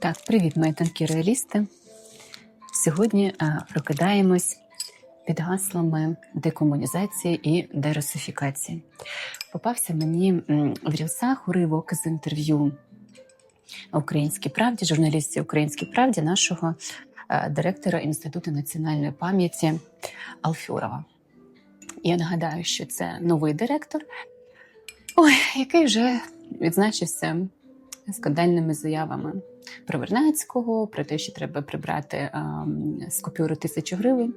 Так, привіт, мої тонкі реалісти. Сьогодні а, прокидаємось під гаслами декомунізації і дерусифікації. Попався мені в рілсах уривок з інтерв'ю Українській правді, журналістів Українській правді, нашого е, директора Інституту національної пам'яті Алфьорова. Я нагадаю, що це новий директор, ой, який вже відзначився скандальними заявами про Вернацького, про те, що треба прибрати а, з купюри тисячі гривень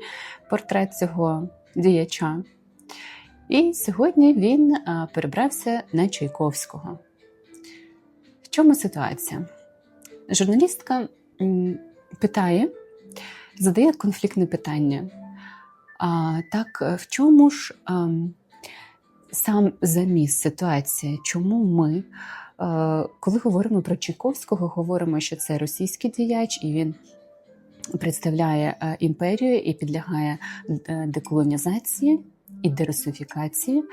портрет цього діяча. І сьогодні він а, перебрався на Чайковського. В чому ситуація? Журналістка питає, задає конфліктне питання. А, так, в чому ж а, сам заміс ситуації? Чому ми, е, коли говоримо про Чайковського, говоримо, що це російський діяч, і він представляє е, імперію і підлягає е, деколонізації і дерусифікації.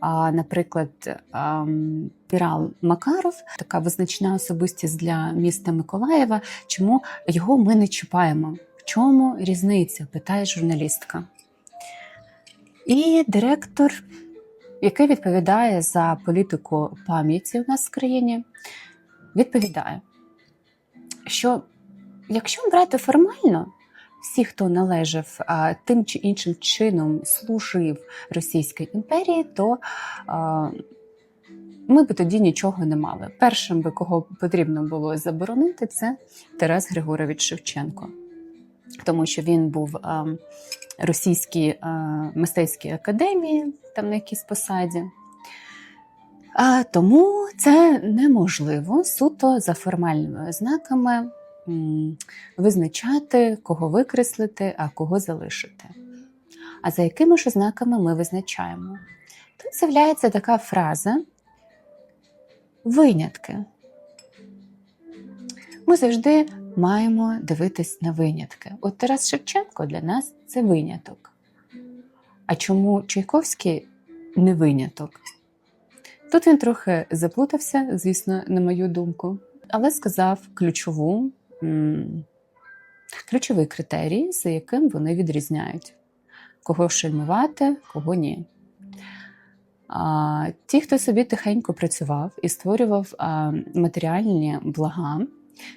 А, наприклад, ам, Пірал Макаров, така визначна особистість для міста Миколаєва. Чому його ми не чіпаємо? В чому різниця? питає журналістка. І директор, який відповідає за політику пам'яті у нас в країні, відповідає, що якщо брати формально, всі, хто належав а, тим чи іншим чином служив Російській імперії, то а, ми б тоді нічого не мали. Першим би кого потрібно було заборонити, це Тарас Григорович Шевченко, тому що він був а, російській а, мистецькій академії, там на якійсь посаді. А, тому це неможливо суто за формальними ознаками визначати, кого викреслити, а кого залишити. А за якими ж ознаками ми визначаємо? Тут з'являється така фраза винятки. Ми завжди маємо дивитись на винятки. От Тарас Шевченко для нас це виняток. А чому Чайковський не виняток? Тут він трохи заплутався, звісно, на мою думку, але сказав ключову, ключовий критерій, за яким вони відрізняють, кого шельмувати, кого ні. А, ті, хто собі тихенько працював і створював а, матеріальні блага,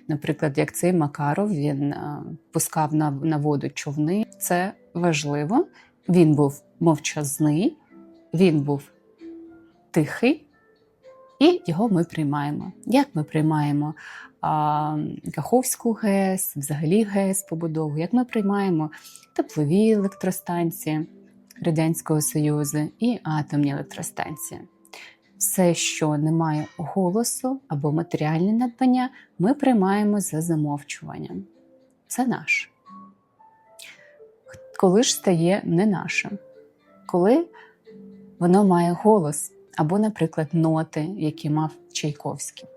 наприклад, як цей Макаров, він пускав на, на воду човни, це важливо. Він був мовчазний, він був тихий, і його ми приймаємо. Як ми приймаємо а, Каховську ГЕС, взагалі ГЕС побудову, як ми приймаємо теплові електростанції Радянського Союзу і атомні електростанції. Все, що не має голосу або матеріальне надбання, ми приймаємо за замовчуванням. Це наше. Коли ж стає не нашим? Коли воно має голос, або, наприклад, ноти, які мав Чайковський.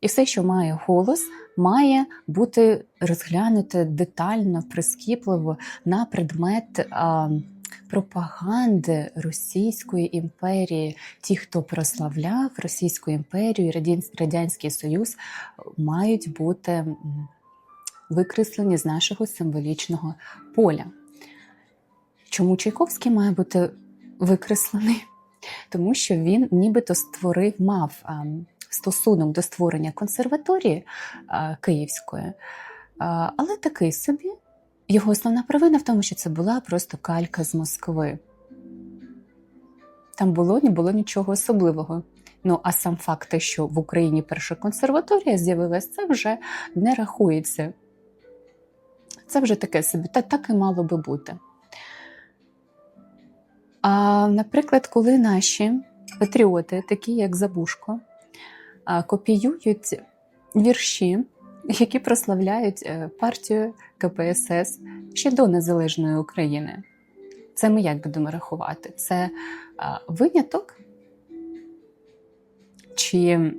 І все, що має голос, має бути розглянуте детально, прискіпливо на предмет а, пропаганди Російської імперії. Ті, хто прославляв Російську імперію і Радянський Союз, мають бути викреслені з нашого символічного поля. Чому Чайковський має бути викреслений? Тому що він нібито створив, мав стосунок до створення консерваторії Київської, але такий собі. Його основна провина в тому, що це була просто калька з Москви. Там було не було нічого особливого. Ну, а сам факт, те, що в Україні перша консерваторія з'явилась, це вже не рахується. Це вже таке собі, та так і мало би бути. А, наприклад, коли наші патріоти, такі як Забушко, копіюють вірші, які прославляють е, партію КПСС ще до незалежної України. Це ми як будемо рахувати? Це а, виняток? Чи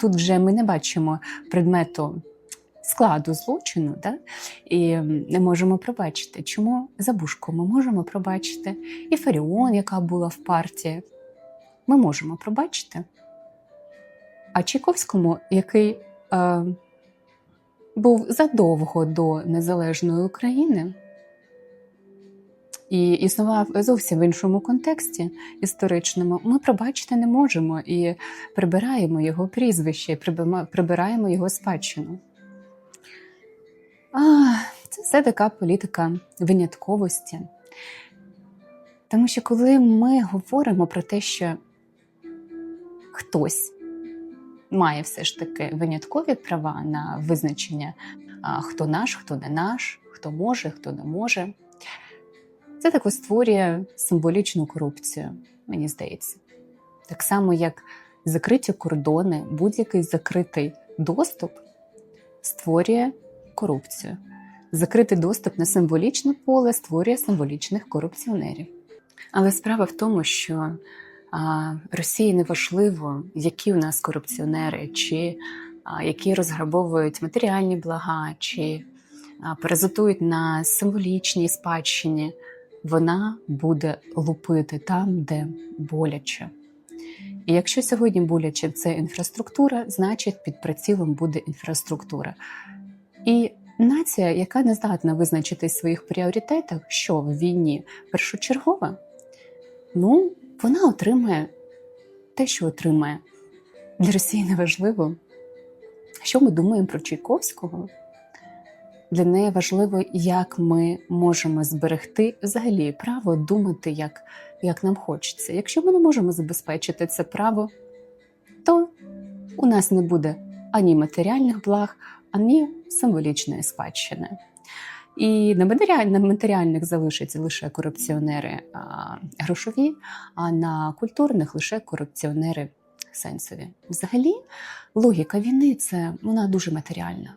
тут вже ми не бачимо предмету складу злочину, да? і не можемо пробачити. Чому Забушко ми можемо пробачити? І Фаріон, яка була в партії, ми можемо пробачити. А Чайковському, який е, був задовго до незалежної України і існував зовсім в іншому контексті історичному, ми пробачити не можемо і прибираємо його прізвище, прибираємо його спадщину. А, це все така політика винятковості. Тому що коли ми говоримо про те, що хтось має все ж таки виняткові права на визначення, хто наш, хто не наш, хто може, хто не може, це тако створює символічну корупцію, мені здається. Так само, як закриті кордони, будь-який закритий доступ створює корупцію. Закритий доступ на символічне поле створює символічних корупціонерів. Але справа в тому, що Росії не важливо, які у нас корупціонери, чи які розграбовують матеріальні блага, чи паразитують на символічній спадщині. Вона буде лупити там, де боляче. І якщо сьогодні боляче це інфраструктура, значить під прицілом буде інфраструктура. І нація, яка не здатна визначити своїх пріоритетах, що в війні першочергова, ну, вона отримає те, що отримає. Для Росії не важливо, що ми думаємо про Чайковського. Для неї важливо, як ми можемо зберегти взагалі право думати, як, як нам хочеться. Якщо ми не можемо забезпечити це право, то у нас не буде ані матеріальних благ, ані символічної спадщини. І на матеріальних залишаться лише корупціонери а, грошові, а на культурних лише корупціонери сенсові. Взагалі, логіка війни це вона дуже матеріальна.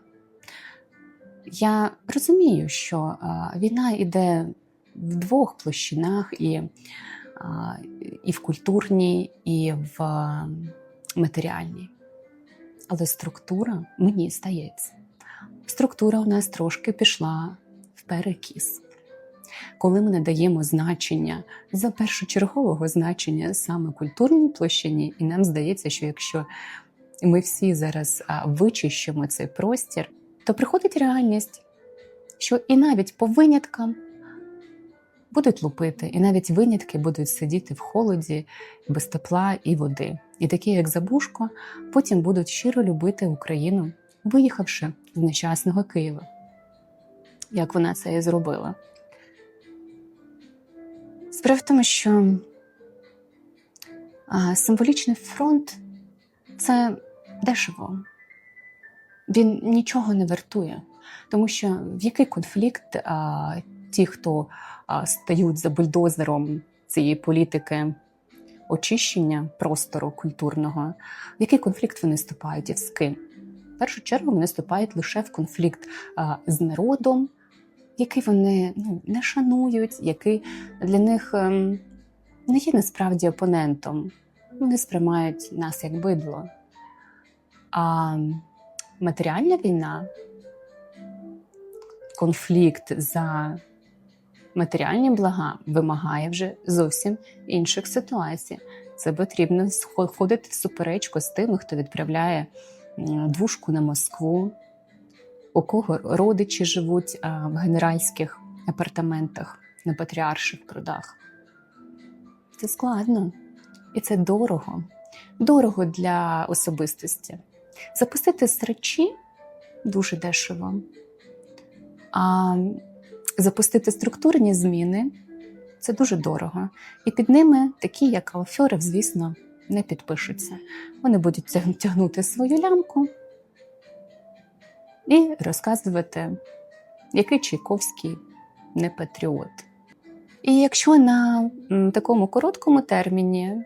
Я розумію, що а, війна йде в двох площинах, і, а, і в культурній, і в матеріальній. Але структура мені стається. Структура у нас трошки пішла перекіс. Коли ми надаємо значення за першочергового значення саме культурній площині, і нам здається, що якщо ми всі зараз вичищимо цей простір, то приходить реальність, що і навіть по виняткам будуть лупити, і навіть винятки будуть сидіти в холоді без тепла і води. І такі, як Забушко, потім будуть щиро любити Україну, виїхавши з нещасного Києва, як вона це і зробила. Справа в тому, що символічний фронт це дешево. Він нічого не вартує, тому що в який конфлікт а, ті, хто а, стають за бульдозером цієї політики очищення простору культурного, в який конфлікт вони вступають і з ким? В першу чергу вони вступають лише в конфлікт а, з народом, який вони ну, не шанують, який для них ем, не є насправді опонентом. Вони сприймають нас як бидло. А матеріальна війна, конфлікт за матеріальні блага вимагає вже зовсім інших ситуацій. Це потрібно входити в суперечку з тими, хто відправляє двушку на Москву, у кого родичі живуть в генеральських апартаментах на патріарших прудах. Це складно і це дорого. Дорого для особистості. Запустити срачі дуже дешево. А запустити структурні зміни це дуже дорого. І під ними такі, як Алфьоров, звісно, не підпишуться. Вони будуть тягнути свою лямку і розказувати, який Чайковський не патріот. І якщо на такому короткому терміні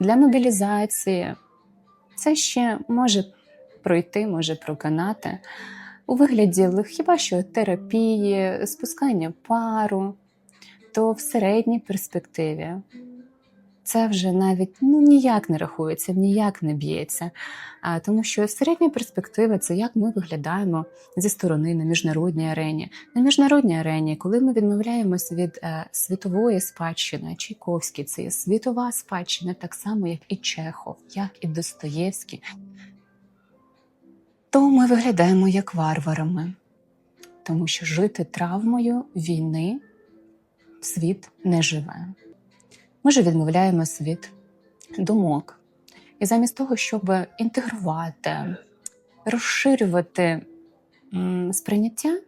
для мобілізації це ще може пройти, може проканати у вигляді хіба що терапії, спускання пару, то в середній перспективі це вже навіть ну, ніяк не рахується, ніяк не б'ється. Тому що середня перспектива це як ми виглядаємо зі сторони на міжнародній арені. На міжнародній арені, коли ми відмовляємося від е, світової спадщини, Чайковський це є світова спадщина, так само як і Чехов, як і Достоєвський. то ми виглядаємо як варварами, тому що жити травмою війни світ не живе. Ми ж відмовляємося від думок. І замість того, щоб інтегрувати, розширювати сприйняття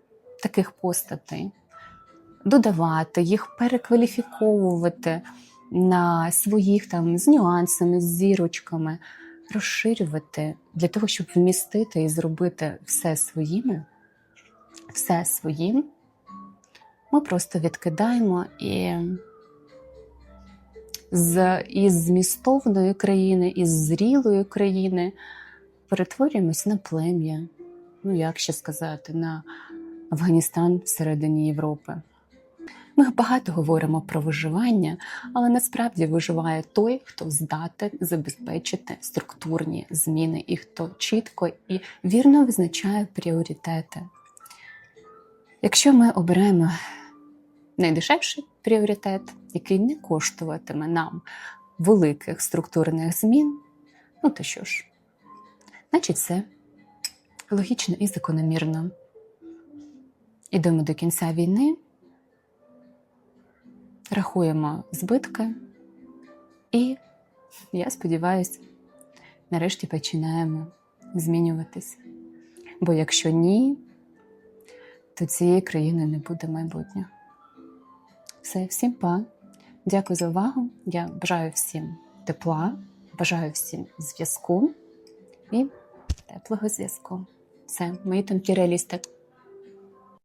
таких постатей, додавати їх, перекваліфіковувати на своїх там з нюансами, з зірочками, розширювати для того, щоб вмістити і зробити все своїми, все своїм, ми просто відкидаємо і з із змістовної країни, із зрілої країни перетворюємось на плем'я. Ну, як ще сказати, на Афганістан всередині Європи. Ми багато говоримо про виживання, але насправді виживає той, хто здатен забезпечити структурні зміни і хто чітко і вірно визначає пріоритети. Якщо ми оберемо найдешевший пріоритет, який не коштуватиме нам великих структурних змін, ну то що ж, значить, це логічно і закономірно. Ідемо до кінця війни, рахуємо збитки, і, я сподіваюся, нарешті починаємо змінюватись. Бо якщо ні, то цієї країни не буде майбутнього. Все, всім па. Дякую за увагу. Я бажаю всім тепла, бажаю всім зв'язку і теплого зв'язку. Все, мої тонкі реалісти.